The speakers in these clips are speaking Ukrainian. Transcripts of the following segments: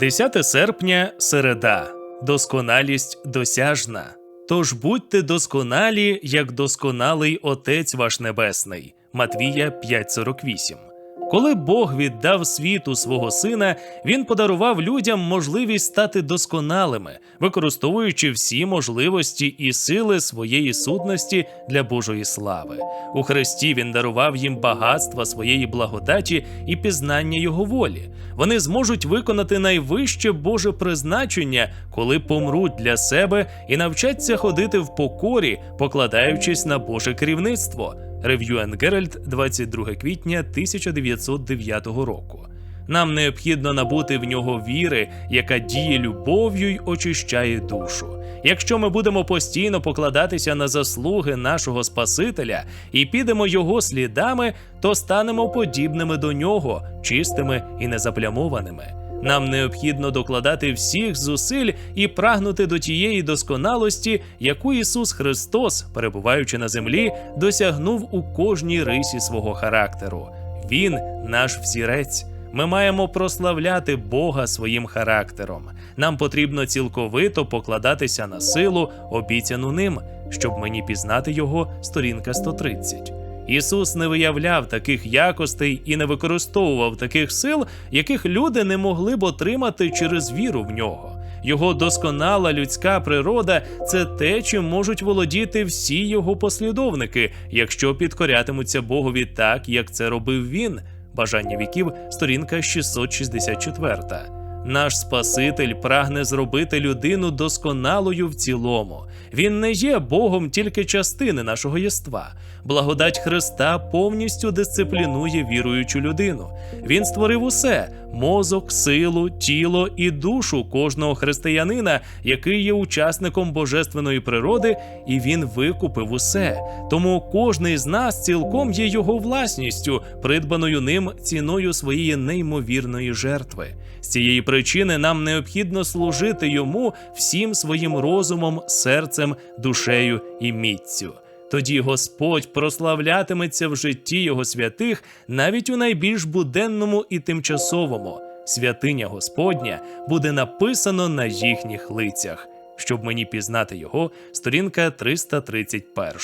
10 серпня середа. Досконалість досяжна. Тож будьте досконалі, як досконалий Отець ваш Небесний. Матвія 5:48. Коли Бог віддав світу свого сина, він подарував людям можливість стати досконалими, використовуючи всі можливості і сили своєї сутності для Божої слави. У Христі він дарував їм багатства своєї благодаті і пізнання Його волі. Вони зможуть виконати найвище Боже призначення, коли помруть для себе і навчаться ходити в покорі, покладаючись на Боже керівництво. Рев'ю Геральт, 22 квітня 1909 року. Нам необхідно набути в нього віри, яка діє любов'ю й очищає душу. Якщо ми будемо постійно покладатися на заслуги нашого Спасителя і підемо його слідами, то станемо подібними до нього, чистими і незаплямованими. Нам необхідно докладати всіх зусиль і прагнути до тієї досконалості, яку Ісус Христос, перебуваючи на землі, досягнув у кожній рисі свого характеру. Він наш взірець. Ми маємо прославляти Бога своїм характером. Нам потрібно цілковито покладатися на силу, обіцяну ним, щоб мені пізнати його сторінка 130. Ісус не виявляв таких якостей і не використовував таких сил, яких люди не могли б отримати через віру в нього. Його досконала людська природа це те, чим можуть володіти всі його послідовники, якщо підкорятимуться Богові так, як це робив він. Бажання віків, сторінка 664. Наш Спаситель прагне зробити людину досконалою в цілому. Він не є Богом тільки частини нашого єства. Благодать Христа повністю дисциплінує віруючу людину. Він створив усе: мозок, силу, тіло і душу кожного християнина, який є учасником божественної природи, і він викупив усе. Тому кожний з нас цілком є його власністю, придбаною ним ціною своєї неймовірної жертви. З цієї причини нам необхідно служити йому всім своїм розумом, серцем, душею і міцю. Тоді Господь прославлятиметься в житті його святих навіть у найбільш буденному і тимчасовому. Святиня Господня буде написано на їхніх лицях. Щоб мені пізнати його, сторінка 331.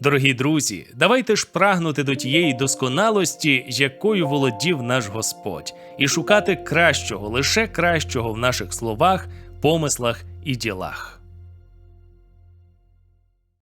Дорогі друзі, давайте ж прагнути до тієї досконалості, якою володів наш Господь, і шукати кращого, лише кращого в наших словах, помислах і ділах.